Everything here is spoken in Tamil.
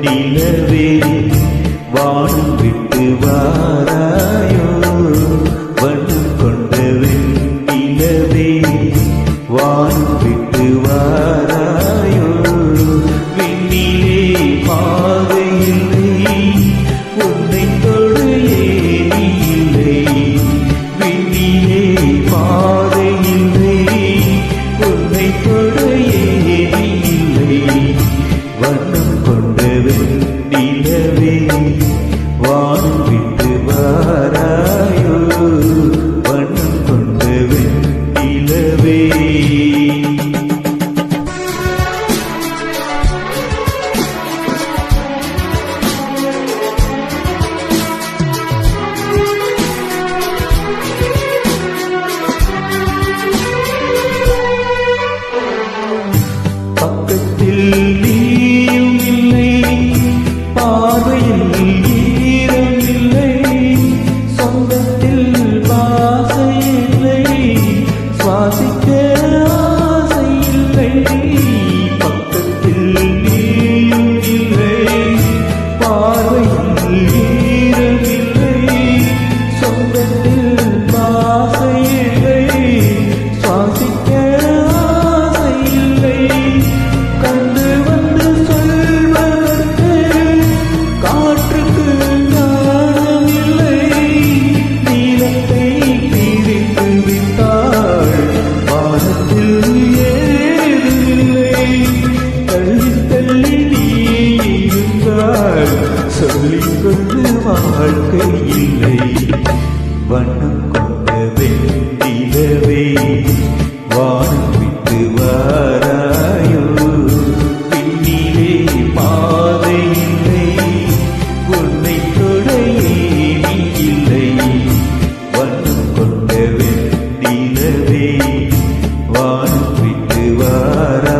நிலவே வானம் விட்டு வாராயோ? வண்ணம் கொண்டவன் நிலவே வானம் விட்டு வாரா Sahara. சொல்லிக்கொண்டு வாழ்க்கை இல்லை வண்ணம் கொண்ட வெண்டிலவே வானம் விட்டு வாராயோ? பின்னிலே பாதை இல்லை. உன்னை தொடையேமி இல்லை. வண்ணம் கொண்ட வெண்டிலவே வாரா